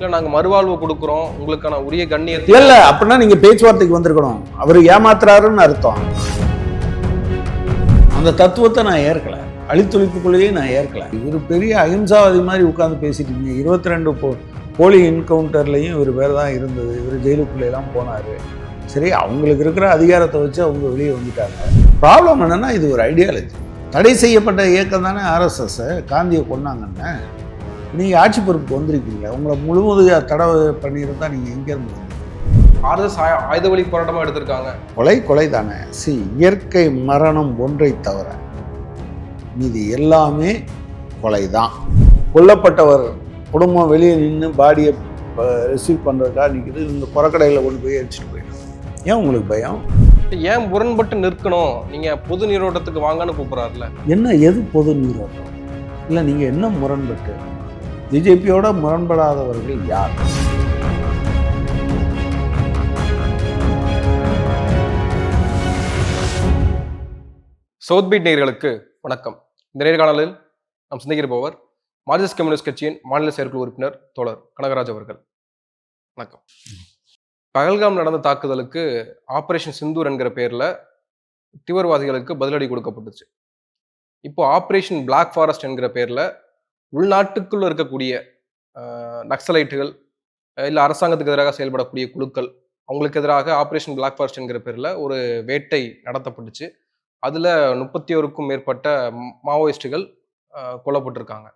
இல்லை நாங்கள் மறுவாழ்வு கொடுக்குறோம். உங்களுக்கான உரிய கண்ணியத்தை இல்லை அப்படின்னா நீங்க பேச்சுவார்த்தைக்கு வந்திருக்கணும். அவர் ஏமாத்துறாருன்னு அர்த்தம். அந்த தத்துவத்தை நான் ஏற்கல. அழித்தொழிப்புக்குள்ளேயே நான் ஏற்கல. இவர் பெரிய அகிம்சாவாதி மாதிரி உட்கார்ந்து பேசிட்டு இருபத்தி ரெண்டு போ போலி என்கவுண்டர்லையும் இவர் பேர் தான் இருந்தது. இவர் ஜெயிலுக்குள்ளேலாம் எல்லாம் போனாரு. சரி அவங்களுக்கு இருக்கிற அதிகாரத்தை வச்சு அவங்க வெளியே வந்துட்டாங்க. ப்ராப்ளம் என்னன்னா இது ஒரு ஐடியாலஜி தடை செய்யப்பட்ட இயக்கம் தானே ஆர்எஸ்எஸ்ஸை காந்தியை கொண்டாங்கன்னு நீங்கள் ஆட்சி பொறுப்புக்கு வந்திருக்கீங்க. உங்களை முழுவதும் தடை பண்ணியிருந்தா நீங்கள் எங்கேருந்து? ஆர்எஸ் ஆயுத வழி போராட்டமா எடுத்திருக்காங்க. கொலை கொலை தானே. சி இயற்கை மரணம் ஒன்றை தவிர மீதி எல்லாமே கொலை தான். கொல்லப்பட்டவர் குடும்பம் வெளியே நின்று பாடியை ரிசீவ் பண்ணுறதுக்காக நிற்கிது இந்த புறக்கடையில் கொண்டு போய் அடிச்சுட்டு போயிடும் ஏன் உங்களுக்கு பயம்? ஏன் முரண்பட்டு நிற்கணும்? நீங்க பொது நீரோட்டத்துக்கு வாங்கன்னு கூப்பிடுறாருல. என்ன எது பொது நீரோட்டம்? இல்லை நீங்கள் என்ன முரண்பட்டு பிஜேபியோட முரண்படாதவர்கள் யார்? சவுத் நேர்களுக்கு நேயர்களுக்கு வணக்கம். இந்த நேர்காணலில் நாம் சிந்திக்கிருப்பவர் மார்க்சிஸ்ட் கம்யூனிஸ்ட் கட்சியின் மாநில செயற்குழு உறுப்பினர் தோழர் கனகராஜ் அவர்கள். வணக்கம். பகல்காம் நடந்த தாக்குதலுக்கு ஆபரேஷன் சிந்தூர் என்கிற பெயரில் தீவிரவாதிகளுக்கு பதிலடி கொடுக்கப்பட்டுச்சு. இப்போ ஆப்ரேஷன் பிளாக் ஃபாரஸ்ட் என்கிற பேரில் உள்நாட்டுக்குள் இருக்கக்கூடிய நக்சலைட்டுகள் இல்லை அரசாங்கத்துக்கு எதிராக செயல்படக்கூடிய குழுக்கள் அவங்களுக்கு எதிராக ஆப்ரேஷன் பிளாக் ஃபாரஸ்ட் என்கிற பேரில் ஒரு வேட்டை நடத்தப்பட்டுச்சு. அதில் முப்பத்தி ஓருக்கும் மேற்பட்ட மாவோயிஸ்டுகள் கொல்லப்பட்டிருக்காங்க.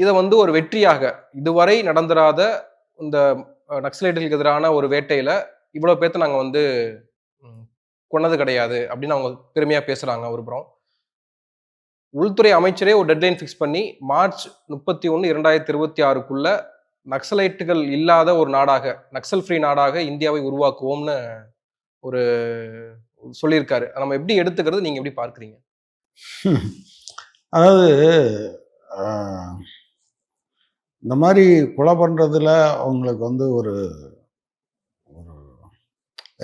இதை வந்து ஒரு வெற்றியாக இதுவரை நடந்துராத இந்த நக்சலைட்டுகளுக்கு எதிரான ஒரு வேட்டையில் இவ்வளோ பேர்த்த நாங்கள் வந்து கொண்டது கொன்னது கிடையாது அப்படின்னு அவங்க பெருமையாக பேசுகிறாங்க ஒரு புறம். உள்துறை அமைச்சரே ஒரு டெட்லைன் ஃபிக்ஸ் பண்ணி மார்ச் முப்பத்தி ஒன்று இரண்டாயிரத்தி இருபத்தி ஆறுக்குள்ள நக்சலைட்டுகள் இல்லாத ஒரு நாடாக நக்சல் ஃப்ரீ நாடாக இந்தியாவை உருவாக்குவோம்னு ஒரு சொல்லியிருக்காரு. நம்ம எப்படி எடுத்துக்கிறது நீங்கள் எப்படி பார்க்குறீங்க? அதாவது இந்த மாதிரி கொலை பண்ணுறதுல அவங்களுக்கு வந்து ஒரு ஒரு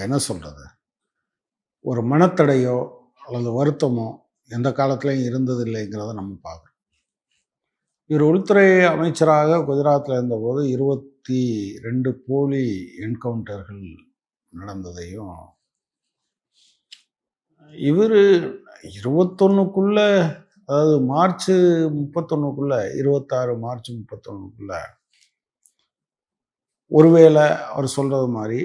என்ன சொல்கிறது ஒரு மனத்தடையோ அல்லது வருத்தமோ எந்த காலத்துலையும் இருந்ததில்லைங்கிறத நம்ம பார்க்குறோம் இவர் உள்துறை அமைச்சராக குஜராத்தில் இருந்தபோது இருபத்தி ரெண்டு போலி என்கவுண்டர்கள் நடந்ததையும் இவர் இருபத்தொன்னுக்குள்ள அதாவது மார்ச் முப்பத்தொன்னுக்குள்ள இருபத்தாறு மார்ச் முப்பத்தொன்னுக்குள்ள ஒருவேளை அவர் சொல்றது மாதிரி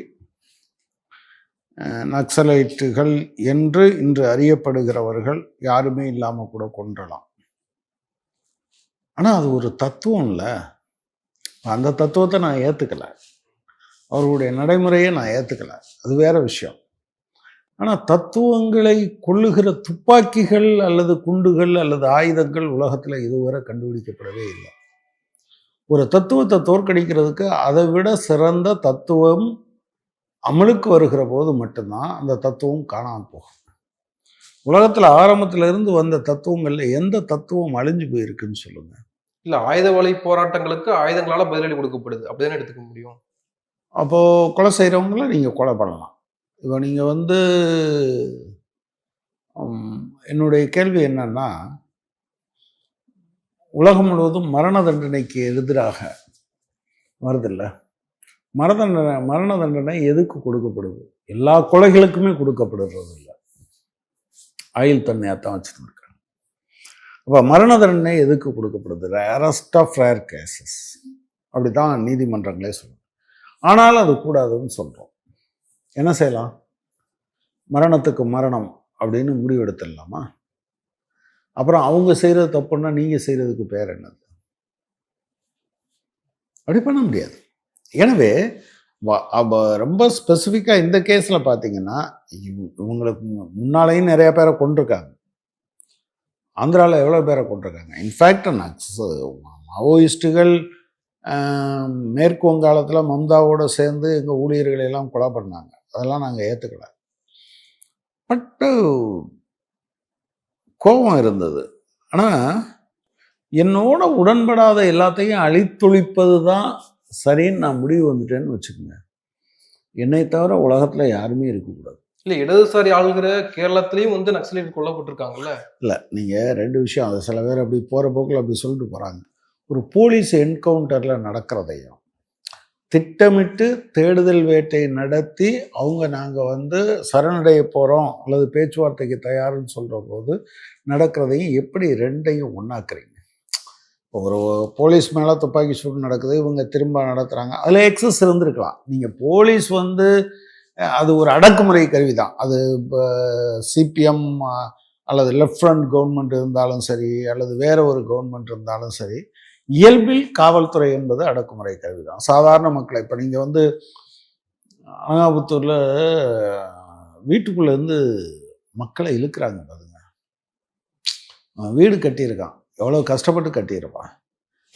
நக்சலைட்டுகள் என்று இன்று அறியப்படுகிறவர்கள் யாருமே இல்லாமல் கூட கொன்றலாம். ஆனால் அது ஒரு தத்துவம் இல்லை. அந்த தத்துவத்தை நான் ஏற்றுக்கல அவர்களுடைய நடைமுறையை நான் ஏற்றுக்கலை அது வேற விஷயம். ஆனால் தத்துவங்களை கொள்ளுகிற துப்பாக்கிகள் அல்லது குண்டுகள் அல்லது ஆயுதங்கள் உலகத்தில் இதுவரை கண்டுபிடிக்கப்படவே இல்லை. ஒரு தத்துவத்தை தோற்கடிக்கிறதுக்கு அதை விட சிறந்த தத்துவம் அமலுக்கு வருகிற போது மட்டும்தான் அந்த தத்துவம் காணாமல் போகும். உலகத்துல ஆரம்பத்துல இருந்து வந்த தத்துவங்கள்ல எந்த தத்துவம் அழிஞ்சு போயிருக்குன்னு சொல்லுங்க. இல்ல ஆயுத வழி போராட்டங்களுக்கு ஆயுதங்களால பதிலடி கொடுக்கப்படுது. அப்படிதானே எடுத்துக்க முடியும்? அப்போ கொலை செய்கிறவங்கள நீங்க கொலை பண்ணலாம். இப்போ நீங்க வந்து என்னுடைய கேள்வி என்னன்னா உலகம் முழுவதும் மரண தண்டனைக்கு எதிராக வருதில்ல மரண தண்டனை மரண தண்டனை எதுக்கு கொடுக்கப்படுது? எல்லா கொலைகளுக்குமே கொடுக்கப்படுறது இல்லை ஆயில் தண்டனையாக தான் வச்சுட்டு இருக்காங்க அப்போ மரண தண்டனை எதுக்கு கொடுக்கப்படுது? ரேரஸ்ட் ஆஃப் ரேர் கேசஸ் அப்படி தான் நீதிமன்றங்களே சொல்லுவாங்க ஆனாலும் அது கூடாதுன்னு சொல்கிறோம் என்ன செய்யலாம்? மரணத்துக்கு மரணம் அப்படின்னு முடிவெடுத்துடலாமா? அப்புறம் அவங்க செய்கிறது தப்புன்னா நீங்கள் செய்கிறதுக்கு பேர் என்னது? அப்படி பண்ண முடியாது. எனவே வ- ரொம்ப ஸ்பெசிஃபிக்காக இந்த கேஸில் பார்த்தீங்கன்னா இவங்களுக்கு முன்னாலேயும் நிறைய பேரை கொண்டிருக்காங்க ஆந்திராவில் எவ்வளோ பேரை கொண்டிருக்காங்க இன்ஃபேக்ட் நக்ஸ் மாவோயிஸ்ட்டுகள் மேற்கு வங்காளத்தில் மம்தாவோடு சேர்ந்து எங்கள் ஊழியர்களை எல்லாம் கொலை பண்ணாங்க. அதெல்லாம் நாங்கள் ஏற்றுக்கல பட்டு கோபம் இருந்தது. ஆனால் என்னோட உடன்படாத எல்லாத்தையும் அழித்தொழிப்பது தான் சரின்னு நான் முடிவு வந்துட்டேன்னு வச்சுக்கோங்க. என்னை தவிர உலகத்தில் யாருமே இருக்கக்கூடாது. இல்ல இடதுசாரி ஆளுகிற கேரளத்திலயும் வந்து நக்சலைட் கொல்லப்பட்டிருக்காங்கல்ல? இல்லை நீங்கள் ரெண்டு விஷயம் அது சில பேர் அப்படி போகிற போக்கில் அப்படி சொல்லிட்டு போகிறாங்க ஒரு போலீஸ் என்கவுண்டரில் நடக்கிறதையும் திட்டமிட்டு தேடுதல் வேட்டை நடத்தி அவங்க நாங்கள் வந்து சரணடைய போகிறோம் அல்லது பேச்சுவார்த்தைக்கு தயார்னு சொல்கிற போது நடக்கிறதையும் எப்படி ரெண்டையும் ஒன்றாக்குறீங்க ஒரு போலீஸ் மேலே துப்பாக்கி சூடு நடக்குது இவங்க திரும்ப நடத்துகிறாங்க அதில் எக்ஸஸ் இருந்திருக்கலாம். நீங்கள் போலீஸ் வந்து அது ஒரு அடக்குமுறை கருவி தான் அது இப்போ சிபிஎம் அல்லது லெஃப்ட் ஃப்ரண்ட் கவர்மெண்ட் இருந்தாலும் சரி அல்லது வேற ஒரு கவர்மெண்ட் இருந்தாலும் சரி இயல்பில் காவல்துறை என்பது அடக்குமுறை கருவி தான் சாதாரண மக்களை இப்போ நீங்கள் வந்து அனகாபுத்தூரில் வீட்டுக்குள்ளேருந்து மக்களை இழுக்கிறாங்க பாருங்க. வீடு கட்டியிருக்கான். எவ்வளோ கஷ்டப்பட்டு கட்டியிருப்பான்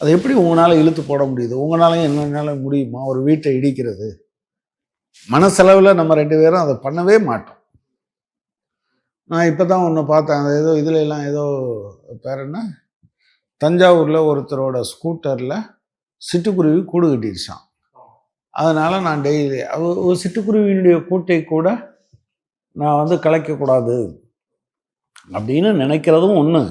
அதை எப்படி உங்களால் இழுத்து போட முடியுது? உங்களாலையும் என்னென்னால முடியுமா? ஒரு வீட்டை இடிக்கிறது. மனசெலவில் நம்ம ரெண்டு பேரும் அதை பண்ணவே மாட்டோம். நான் இப்போ தான் ஒன்று பார்த்தேன். அது ஏதோ இதில் எல்லாம் ஏதோ பேர் என்ன? தஞ்சாவூரில் ஒருத்தரோட ஸ்கூட்டரில் சிட்டுக்குருவி கூடு கட்டிடுச்சான் அதனால் நான் டெய்லி அவ- ஒரு சிட்டுக்குருவியினுடைய கூட்டை கூட நான் வந்து கலைக்கக்கூடாது அப்படின்னு நினைக்கிறதும் ஒன்று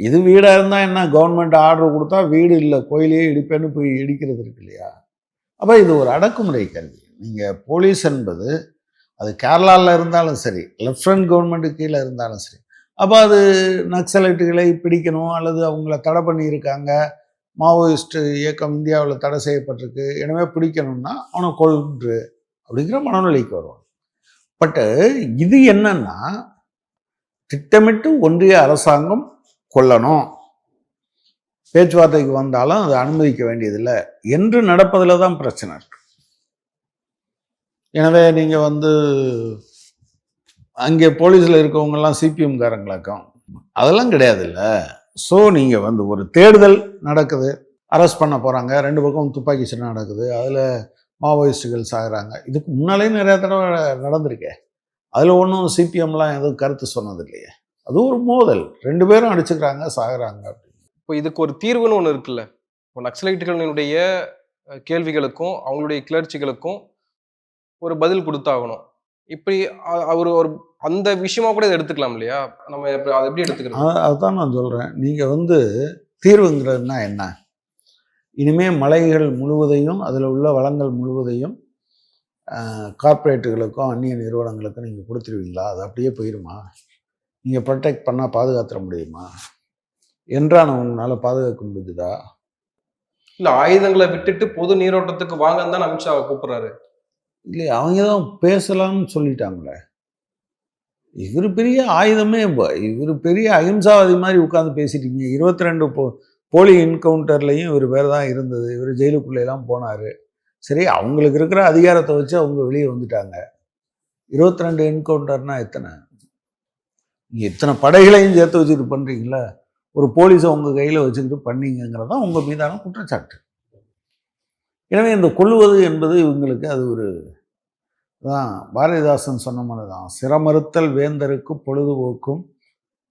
இது வீடாக இருந்தால் என்ன? கவர்மெண்ட் ஆர்டர் கொடுத்தா வீடு இல்லை கோயிலையே இடிப்பேன்னு போய் இடிக்கிறது இருக்கு இல்லையா? அப்போ இது ஒரு அடக்குமுறை கல்வி நீங்கள் போலீஸ் என்பது அது கேரளாவில் இருந்தாலும் சரி லெஃப்டினன்ட் கவர்மெண்ட்டு கீழே இருந்தாலும் சரி அப்போ அது நக்சலைட்டுகளை பிடிக்கணும் அல்லது அவங்கள தடை பண்ணியிருக்காங்க மாவோயிஸ்ட் இயக்கம் இந்தியாவில் தடை செய்யப்பட்டிருக்கு எனவே பிடிக்கணும்னா அவனை கொன்று அப்படிங்கிற மனநிலைக்கு வருவான். பட்டு இது என்னன்னா திட்டமிட்டு ஒன்றிய அரசாங்கம் கொல்லணும். பேச்சுவார்த்தைக்கு வந்தாலும் அதை அனுமதிக்க வேண்டியதில்லை. என்று நடப்பதில் தான் பிரச்சனை இருக்கு. எனவே நீங்கள் வந்து அங்கே போலீஸில் இருக்கவங்கெல்லாம் சிபிஎம்காரங்களாக்கும் அதெல்லாம் அதெல்லாம் கிடையாதுல்ல. ஸோ நீங்கள் வந்து ஒரு தேடுதல் நடக்குது. அரெஸ்ட் பண்ண போகிறாங்க ரெண்டு பக்கம் துப்பாக்கி சண்டை நடக்குது. அதில் மாவோயிஸ்டுகள் சாகிறாங்க. இதுக்கு முன்னாலே நிறைய தடவை நடந்திருக்கே. அதில் ஒன்றும் சிபிஎம்லாம் எதுவும் கருத்து சொன்னது இல்லையே அது ஒரு மோதல். ரெண்டு பேரும் அடிச்சுக்கிறாங்க சாகுறாங்க அப்படின்னு. இப்போ இதுக்கு ஒரு தீர்வுன்னு ஒன்று இருக்குல்ல. இப்போ நக்சலைட்டுகளினுடைய கேள்விகளுக்கும் அவங்களுடைய கிளர்ச்சிகளுக்கும் ஒரு பதில் கொடுத்தாகணும். இப்படி அவர் ஒரு அந்த விஷயமா கூட இதை எடுத்துக்கலாம் இல்லையா? நம்ம இப்ப அதை எப்படி எடுத்துக்கிறது? அ- அதுதான் நான் சொல்கிறேன் நீங்கள் வந்து தீர்வுங்கிறதுனா என்ன? இனிமே மலைகள் முழுவதையும் அதில் உள்ள வளங்கள் முழுவதையும் கார்ப்பரேட்டுகளுக்கும் அந்நிய நிறுவனங்களுக்கும் நீங்கள் கொடுத்துருவீங்களா? அது அப்படியே போயிருமா? நீங்கள் ப்ரொடெக்ட் பண்ணால் பாதுகாத்துற முடியுமா? என்றான உங்களால் பாதுகாக்க முடிஞ்சுதா? இல்ல ஆயுதங்களை விட்டுட்டு பொது நீரோட்டத்துக்கு வாங்கன்னு தான் அமித்ஷா கூப்பிடுறாரு. இல்லை அவங்க தான் பேசலாம்னு சொல்லிட்டாங்களே. இவர் பெரிய ஆயுதமே இவர் பெரிய அகிம்சாவாதி மாதிரி உட்காந்து பேசிட்டீங்க இருபத்தி ரெண்டு போ போலி என்கவுண்டர்லையும் இவர் பேர் தான் இருந்தது. இவர் ஜெயிலுக்குள்ளேலாம் போனார். சரி அவங்களுக்கு இருக்கிற அதிகாரத்தை வச்சு அவங்க வெளியே வந்துட்டாங்க. இருபத்தி ரெண்டு என்கவுண்டர்னா எத்தனை? நீங்கள் இத்தனை படைகளையும் சேர்த்து வச்சுட்டு பண்ணுறீங்களா ஒரு போலீஸை உங்கள் கையில் வச்சுக்கிட்டு பண்ணீங்கிறது தான் உங்கள் மீதான குற்றச்சாட்டு. எனவே இந்த கொள்ளுவது என்பது இவங்களுக்கு அது ஒரு தான் பாரதிதாசன் சொன்ன மாதிரி தான் சிரமறுத்தல் வேந்தருக்கு பொழுதுபோக்கும்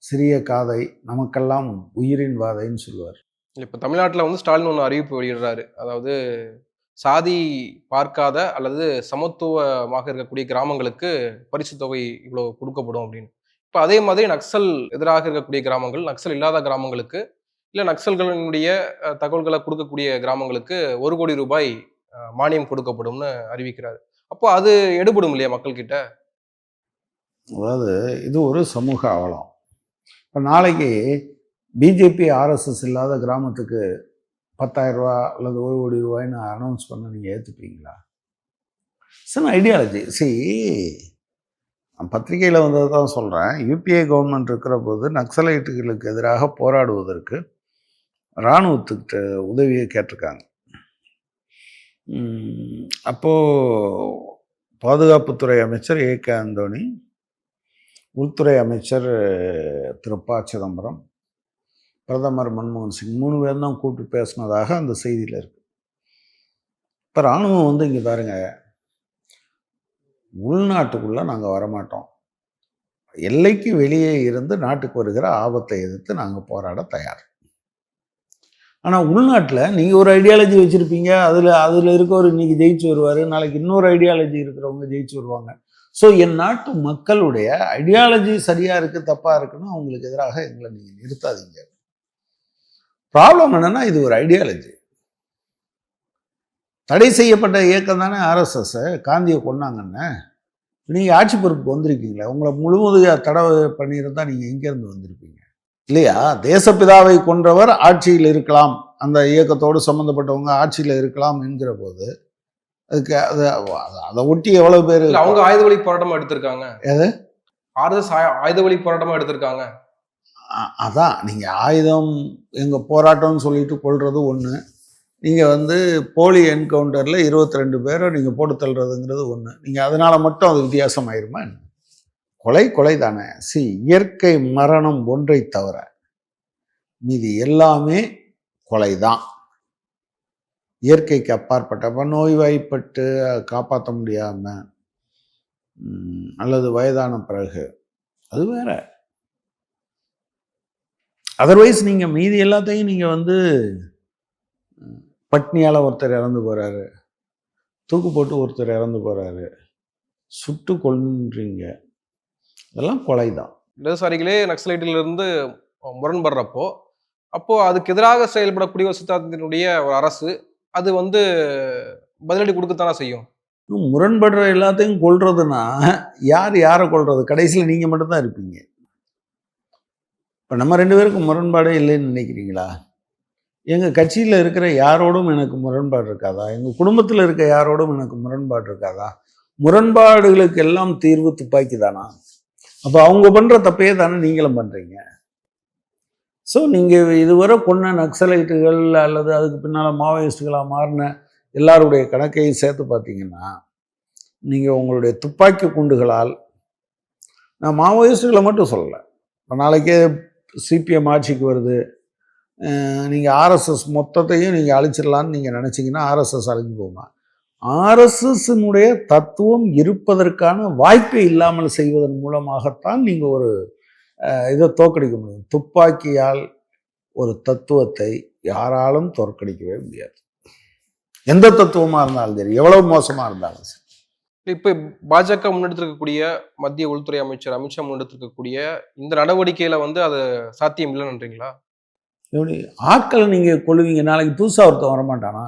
சிறிய காதை நமக்கெல்லாம் உயிரின் வாதைன்னு சொல்லுவார். இப்போ தமிழ்நாட்டில் வந்து ஸ்டாலின் ஒன்று அறிவிப்பு வெளியிடுறாரு. அதாவது சாதி பார்க்காத அல்லது சமத்துவமாக இருக்கக்கூடிய கிராமங்களுக்கு பரிசு தொகை இவ்வளோ கொடுக்கப்படும் அப்படின்னு. இப்போ அதே மாதிரி நக்சல் எதிராக இருக்கக்கூடிய கிராமங்கள் நக்சல் இல்லாத கிராமங்களுக்கு இல்லை நக்சல்களினுடைய தகவல்களை கொடுக்கக்கூடிய கிராமங்களுக்கு ஒரு கோடி ரூபாய் மானியம் கொடுக்கப்படும்னு அறிவிக்கிறார். அப்போ அது எடுபடும் இல்லையா மக்கள்கிட்ட? அதாவது இது ஒரு சமூக அவலம். இப்போ நாளைக்கு பிஜேபி ஆர்எஸ்எஸ் இல்லாத கிராமத்துக்கு பத்தாயிரம் ரூபா அல்லது ஒரு கோடி ரூபாய்னு அனௌன்ஸ் பண்ண நீங்கள் ஏற்றுப்பீங்களா சார் ஐடியாலஜி சி நான் பத்திரிகையில் வந்ததை தான் சொல்கிறேன் யூபிஏ கவர்மெண்ட் இருக்கிற போது நக்சலைட்டுகளுக்கு எதிராக போராடுவதற்கு இராணுவத்துக்கிட்ட உதவியை கேட்டிருக்காங்க. அப்போது பாதுகாப்புத்துறை அமைச்சர் ஏ கே அந்தோணி உள்துறை அமைச்சர் திரு ப சிதம்பரம் பிரதமர் மன்மோகன் சிங் மூணு பேர் தான் கூப்பிட்டு பேசினதாக அந்த செய்தியில் இருக்குது இப்போ இராணுவம் வந்து இங்கே பாருங்கள் உள்நாட்டுக்குள்ளே நாங்கள் வரமாட்டோம். எல்லைக்கு வெளியே இருந்து நாட்டுக்கு வருகிற ஆபத்தை எதிர்த்து நாங்கள் போராட தயார். ஆனால் உள்நாட்டில் நீங்கள் ஒரு ஐடியாலஜி வச்சுருப்பீங்க. அதில் அதில் இருக்கவர் இன்றைக்கி ஜெயிச்சு வருவார். நாளைக்கு இன்னொரு ஐடியாலஜி இருக்கிறவங்க ஜெயிச்சு வருவாங்க. ஸோ என் நாட்டு மக்களுடைய ஐடியாலஜி சரியாக இருக்குது தப்பாக இருக்குன்னு அவங்களுக்கு எதிராக எங்களை நீங்கள் நிறுத்தாதீங்க. ப்ராப்ளம் என்னென்னா இது ஒரு ஐடியாலஜி தடை செய்யப்பட்ட இயக்கம் தானே ஆர்எஸ்எஸ் காந்தியை கொண்டாங்கன்னு நீங்கள் ஆட்சி பொறுப்புக்கு வந்திருக்கீங்களே. உங்களை முழுவதும் தடை பண்ணியிருந்தா நீங்கள் எங்கேருந்து வந்திருப்பீங்க. இல்லையா? தேசப்பிதாவை கொன்றவர் ஆட்சியில் இருக்கலாம். அந்த இயக்கத்தோடு சம்மந்தப்பட்டவங்க ஆட்சியில் இருக்கலாம் என்கிற போது அதுக்கு அதை அதை ஒட்டி எவ்வளோ பேர் அவங்க ஆயுத வழி போராட்டமா எடுத்திருக்காங்க. எது? ஆர்எஸ் ஆயுத வழி போராட்டமா எடுத்திருக்காங்க. அதான். நீங்கள் ஆயுதம் எங்கள் போராட்டம்னு சொல்லிட்டு கொள்வது ஒன்று நீங்கள் வந்து போலி என்கவுண்டரில் இருபத்தி ரெண்டு பேரை நீங்கள் போட்டு தள்ளுறதுங்கிறது ஒன்று நீங்கள் அதனால் மட்டும் அது வித்தியாசம் ஆயிருமா கொலை கொலை தானே சி இயற்கை மரணம் ஒன்றை தவிர மீதி எல்லாமே கொலை தான் இயற்கைக்கு அப்பாற்பட்ட அப்ப நோய்வாய்ப்பட்டு காப்பாற்ற முடியாமல் அல்லது வயதான பிறகு அது வேற. அதர்வைஸ் நீங்கள் மீதி எல்லாத்தையும் நீங்கள் வந்து பட்னியால் ஒருத்தர் இறந்து போகிறாரு தூக்கு போட்டு ஒருத்தர் இறந்து போகிறாரு சுட்டு கொல்றீங்க இதெல்லாம் கொலை தான் இடதுசாரிகளே நக்சலைட்டில இருந்து முரண்படுறப்போ அப்போ அதுக்கு எதிராக செயல்படக்கூடிய ஒரு சித்தாந்தத்தினுடைய ஒரு அரசு அது வந்து பதிலடி கொடுக்கத்தானே செய்யும்? முரண்படுற எல்லாத்தையும் கொல்றதுன்னா யார் யாரை கொல்றது? கடைசியில் நீங்கள் மட்டும்தான் இருப்பீங்க. இப்போ நம்ம ரெண்டு பேருக்கும் முரண்பாடே இல்லைன்னு நினைக்கிறீங்களா? எங்கள் கட்சியில் இருக்கிற யாரோடும் எனக்கு முரண்பாடு இருக்காதா? எங்கள் குடும்பத்தில் இருக்க யாரோடும் எனக்கு முரண்பாடு இருக்காதா? முரண்பாடுகளுக்கு எல்லாம் தீர்வு துப்பாக்கி தானா அப்போ அவங்க பண்ணுற தப்பையே தானே நீங்களும் பண்ணுறீங்க ஸோ நீங்கள் இதுவரை கொன்ன நக்சலைட்டுகள் அல்லது அதுக்கு பின்னால் மாவோயிஸ்டுகளாக மாறின எல்லாருடைய கணக்கையும் சேர்த்து பார்த்தீங்கன்னா நீங்கள் உங்களுடைய துப்பாக்கி குண்டுகளால் நான் மாவோயிஸ்டுகளை மட்டும் சொல்லலை. இப்போ நாளைக்கே சிபிஎம் ஆட்சிக்கு வருது. நீங்கள் ஆர்எஸ்எஸ் மொத்தத்தையும் நீங்கள் அழிச்சிடலான்னு நீங்கள் நினச்சிங்கன்னா ஆர்எஸ்எஸ் அழிஞ்சு போகலாம் ஆர்எஸ்எஸ்னுடைய தத்துவம் இருப்பதற்கான வாய்ப்பை இல்லாமல் செய்வதன் மூலமாகத்தான் நீங்கள் ஒரு இதை தோற்கடிக்க முடியும். துப்பாக்கியால் ஒரு தத்துவத்தை யாராலும் தோற்கடிக்கவே முடியாது. எந்த தத்துவமாக இருந்தாலும் சரி எவ்வளவு மோசமாக இருந்தாலும் சரி. இப்போ பாஜக முன்னெடுத்திருக்கக்கூடிய மத்திய உள்துறை அமைச்சர் அமித்ஷா முன்னெடுத்திருக்கக்கூடிய இந்த நடவடிக்கையில் வந்து அது சாத்தியம் இல்லைன்றீங்களா எப்படி? ஆட்களை நீங்க கொள்ளுவீங்க நாளைக்கு புதுசா ஒருத்தன் வரமாட்டானா?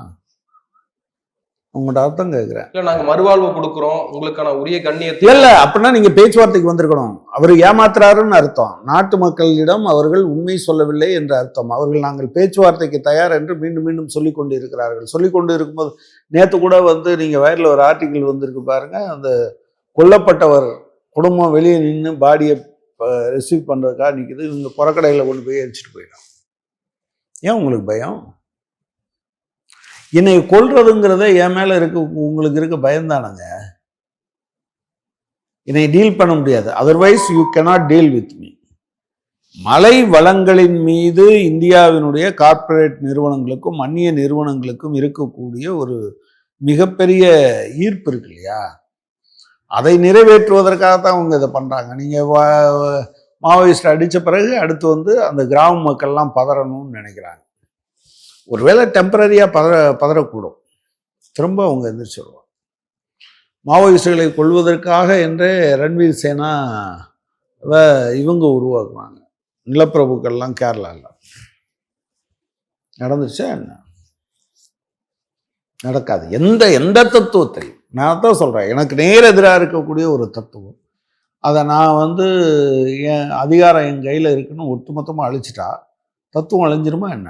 உங்கள்கிட்ட அர்த்தம் கேட்குறேன். இல்ல நாங்க மறுவாழ்வு கொடுக்குறோம். உங்களுக்கான உரிய கண்ணியத்தை இல்ல அப்படின்னா நீங்க பேச்சுவார்த்தைக்கு வந்திருக்கணும். அவர் ஏமாத்துறாருன்னு அர்த்தம். நாட்டு மக்களிடம் அவர்கள் உண்மை சொல்லவில்லை என்ற அர்த்தம். அவர்கள் நாங்கள் பேச்சுவார்த்தைக்கு தயார் என்று மீண்டும் மீண்டும் சொல்லிக் கொண்டு இருக்கிறார்கள் சொல்லிக் கொண்டு இருக்கும்போது நேத்து கூட வந்து நீங்க வயர்ல ஒரு ஆர்டிக்கிள் வந்திருக்கு பாருங்க. அந்த கொல்லப்பட்டவர் குடும்பம் வெளியே நின்று பாடியை ரிசீவ் பண்றதுக்காக நிக்குது. இவங்க புறக்கடையில கொண்டு போய் எரிச்சிட்டு போயிடும் ஏன் உங்களுக்கு பயம்? என்னை கொல்றதுங்கிறத என் மேல இருக்க உங்களுக்கு இருக்க பயம்தானங்க என்னை டீல் பண்ண முடியாது. Otherwise you cannot deal with me மலை வளங்களின் மீது இந்தியாவினுடைய கார்ப்பரேட் நிறுவனங்களுக்கும் அந்நிய நிறுவனங்களுக்கும் இருக்கக்கூடிய ஒரு மிகப்பெரிய ஈர்ப்பு இருக்கு இல்லையா? அதை நிறைவேற்றுவதற்காக தான் அவங்க இதை பண்றாங்க. நீங்கள் மாவோயிஸ்ட் அடித்த பிறகு அடுத்து வந்து அந்த கிராம மக்கள்லாம் பதறணும்னு நினைக்கிறாங்க. ஒருவேளை டெம்பரரியாக பதற பதறக்கூடும். திரும்ப அவங்க எந்திரிச்சு வருவாங்க மாவோயிஸ்டுகளை கொள்வதற்காக என்றே ரன்வீர் சேனா வ இவங்க உருவாக்குவாங்க நிலப்பிரபுக்கள்லாம் கேரளாவில் நடந்துச்சா என்ன? நடக்காது. எந்த எந்த தத்துவத்தையும். நான் தான் சொல்கிறேன் எனக்கு நேர் எதிராக இருக்கக்கூடிய ஒரு தத்துவம். அதை நான் வந்து என் அதிகாரம் என் கையில் இருக்குன்னு ஒட்டுமொத்தமாக அழிச்சிட்டா தத்துவம் அழிஞ்சிருமா என்ன?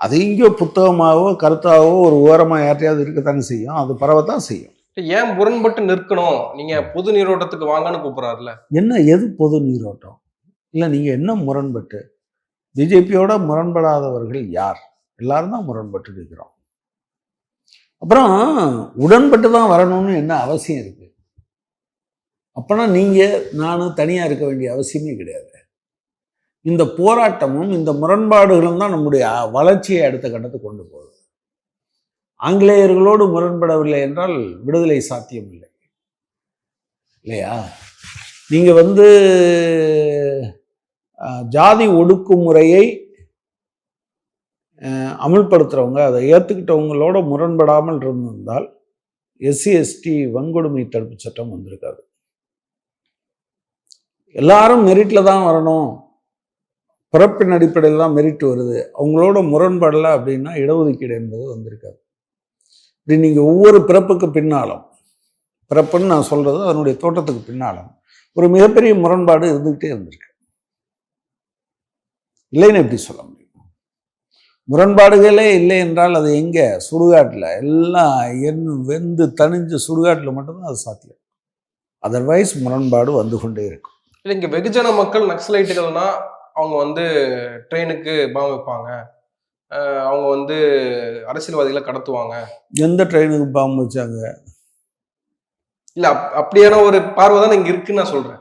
அது எங்கேயோ புத்தகமாகவோ கருத்தாவோ ஒரு ஓரமாக யார்ட்டையாவது இருக்கத்தானே செய்யும். அது பரவத்தான் செய்யும். ஏன் முரண்பட்டு நிற்கணும்? நீங்க பொது நீரோட்டத்துக்கு வாங்கன்னு கூப்பிடுறாருல. என்ன எது பொது நீரோட்டம்? இல்லை நீங்கள் என்ன முரண்பட்டு? பிஜேபியோட முரண்படாதவர்கள் யார்? எல்லாரும் தான் முரண்பட்டு இருக்கிறோம் அப்புறம் உடன்பட்டு தான் வரணும்னு என்ன அவசியம் இருக்கு? அப்போனா நீங்கள் நானும் தனியாக இருக்க வேண்டிய அவசியமே கிடையாது. இந்த போராட்டமும் இந்த முரண்பாடுகளும் தான் நம்முடைய வளர்ச்சியை அடுத்த கட்டத்துக்கு கொண்டு போகுது. ஆங்கிலேயர்களோடு முரண்படவில்லை என்றால் விடுதலை சாத்தியமில்லை இல்லையா? நீங்கள் வந்து ஜாதி ஒடுக்குமுறையை அஹ், அதை ஏற்றுக்கிட்டவங்களோட முரண்படாமல் இருந்திருந்தால் எஸ்சி எஸ்டி வன்கொடுமை தடுப்பு சட்டம் வந்திருக்காது. எல்லாரும் மெரிட்டில் தான் வரணும். பிறப்பின் அடிப்படையில் தான் மெரிட் வருது. அவங்களோட முரண்படலை அப்படின்னா இடஒதுக்கீடு என்பது வந்திருக்காது. இப்படி நீங்கள் ஒவ்வொரு பிறப்புக்கு பின்னாலும் பிறப்புன்னு நான் சொல்கிறது அதனுடைய தோட்டத்துக்கு பின்னாலும் ஒரு மிகப்பெரிய முரண்பாடு இருந்துக்கிட்டே இருந்திருக்கு. இல்லைன்னு எப்படி சொல்ல முடியும்? முரண்பாடுகளே இல்லை என்றால் அது எங்கே? சுடுகாட்டில். எல்லாம் என் வெந்து தணிஞ்சு சுடுகாட்டில் மட்டும்தான் அது சாத்தியம். அதர்வைஸ் முரண்பாடு வந்து கொண்டே இருக்கும். இல்லை இங்க வெகுஜன மக்கள் நக்சலைட்டுகள்னா அவங்க வந்து ட்ரெயினுக்கு பாம் வைப்பாங்க. அவங்க வந்து அரசியல்வாதிகளை கடத்துவாங்க. எந்த ட்ரெயினுக்கு பாம்பு வச்சாங்க? இல்ல அப்- அப்படியான ஒரு பார்வை தான் இங்க இருக்குன்னு நான் சொல்றேன்.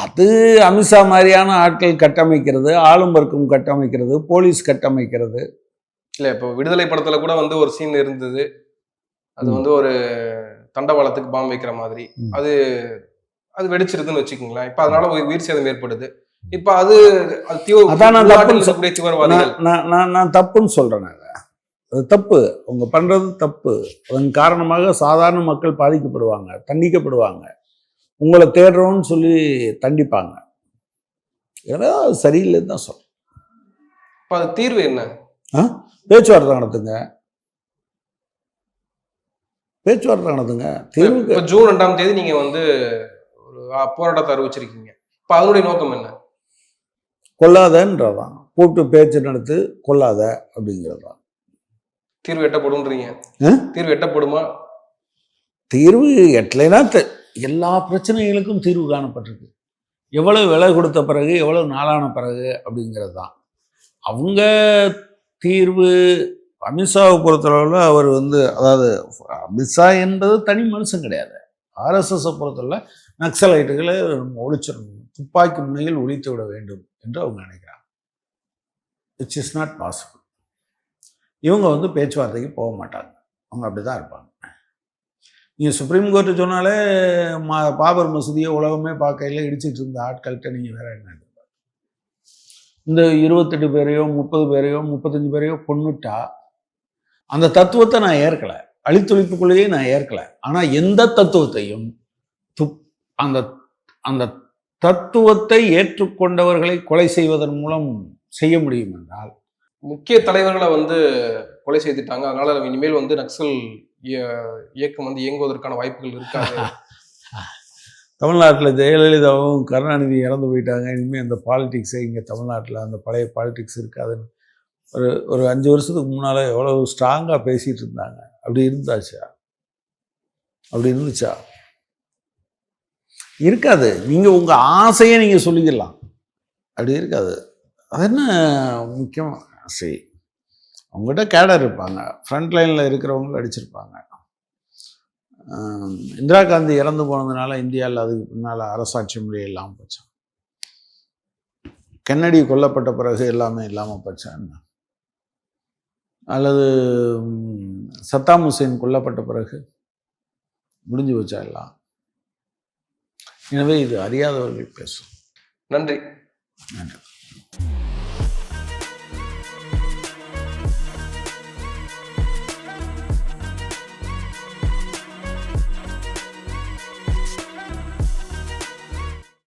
அது அமித்ஷா மாதிரியான ஆட்கள் கட்டமைக்கிறது ஆளும் வர்க்கம் கட்டமைக்கிறது போலீஸ் கட்டமைக்கிறது. இல்ல இப்போ விடுதலை படத்துல கூட வந்து ஒரு சீன் இருந்தது. அது. வந்து ஒரு தண்டவாளத்துக்கு பாம் வைக்கிற மாதிரி. அது அது வெடிச்சிருதுன்னு வச்சுக்கோங்களேன். இப்ப அதனால ஒரு உயிர் சேதம் ஏற்படுது. இப்ப அது அதான் நான் நான் நான் தப்புன்னு சொல்கிறேன் நான். அது தப்பு. அவங்க பண்ணுறது தப்பு. அதன் காரணமாக சாதாரண மக்கள் பாதிக்கப்படுவாங்க தண்டிக்கப்படுவாங்க. உங்களை தேடுறோம்னு சொல்லி தண்டிப்பாங்க. ஏன்னா அது சரியில்லைன்னு தான் சொல்றேன். இப்ப அது தீர்வு என்ன? பேச்சுவார்த்தை நடத்துங்க. பேச்சுவார்த்தை நடத்துங்க. இப்ப ஜூன் ரெண்டாம் தேதி நீங்க வந்து ஒரு போராட்டத்தை அறிவிச்சிருக்கீங்க. இப்ப அதனுடைய நோக்கம் என்ன? கொல்லாதன்றதான் கூப்பிட்டு பேச்சு நடத்து கொல்லாத அப்படிங்கிறது தீர்வு எட்டப்படும்ன்றீங்க? தீர்வு எட்டப்படுமா? தீர்வு எட்டலைனா எல்லா பிரச்சனைகளுக்கும் தீர்வு காணப்பட்டிருக்கு. எவ்வளவு விலை கொடுத்த பிறகு எவ்வளவு நாளான பிறகு அப்படிங்கிறது தான். அவங்க தீர்வு அமித்ஷாவை பொறுத்தளவில் அவர் வந்து அதாவது அமித்ஷா என்பது தனி மனுஷன் கிடையாது. ஆர்எஸ்எஸை பொறுத்தளவில் நக்சலைட்டுகளை ஒழிச்சிடணும். துப்பாக்கி முனையில் ஒழித்து விட வேண்டும் என்று அவங்க நினைக்கிறாங்க. இட்ஸ் இஸ் நாட் பாசிபிள் இவங்க வந்து பேச்சுவார்த்தைக்கு போக மாட்டாங்க. அவங்க அப்படி தான் இருப்பாங்க. நீங்கள் சுப்ரீம் கோர்ட்டு சொன்னாலே மா பாபர் மசூதியை உலகமே பார்க்கையில் இடிச்சிட்டு இருந்த ஆட்கள்கிட்ட நீங்கள் வேற என்ன இந்த இருபத்தெட்டு பேரையோ முப்பது பேரையோ முப்பத்தஞ்சு பேரையோ கொண்டுட்டா அந்த தத்துவத்தை நான் ஏற்கலை. அழித்தொழிப்புக்குள்ளேயே நான் ஏற்கலை. ஆனால் எந்த தத்துவத்தையும் துப் அந்த அந்த தத்துவத்தை ஏற்றுக்கொண்டவர்களை கொலை செய்வதன் மூலம் செய்ய முடியும் என்றால்? முக்கிய தலைவர்களை வந்து கொலை செய்துட்டாங்க. அதனால இனிமேல் வந்து நக்சல் இய- இயக்கம் வந்து இயங்குவதற்கான வாய்ப்புகள் இருக்காது. தமிழ்நாட்டில் ஜெயலலிதாவும் கருணாநிதி இறந்து போயிட்டாங்க. இனிமேல் அந்த பாலிடிக்ஸே இங்கே தமிழ்நாட்டில் அந்த பழைய பாலிடிக்ஸ் இருக்காதுன்னு. ஒரு ஒரு அஞ்சு வருஷத்துக்கு முன்னால் எவ்வளோ ஸ்ட்ராங்காக பேசிகிட்டு இருந்தாங்க. அப்படி இருந்தாச்சா? அப்படி இருந்துச்சா? இருக்காது. நீங்கள் உங்கள் ஆசையை நீங்கள் சொல்லிக்கலாம் அப்படி இருக்காது. அது என்ன முக்கியம்? ஆசை அவங்ககிட்ட கேடர் இருப்பாங்க. ஃப்ரண்ட் லைனில் இருக்கிறவங்களும் அடிச்சிருப்பாங்க. இந்திரா காந்தி இறந்து போனதுனால இந்தியாவில் அதுக்கு பின்னால் அரசாட்சி முறை இல்லாமல் போச்சான் கென்னடி கொல்லப்பட்ட பிறகு எல்லாமே இல்லாமல் போச்சான் அல்லது சத்தாம் ஹுசேன் கொல்லப்பட்ட பிறகு முடிஞ்சு போச்சா எல்லாம்? எனவே இது அறியாதவர்கள் பேசும். நன்றி. நன்றி.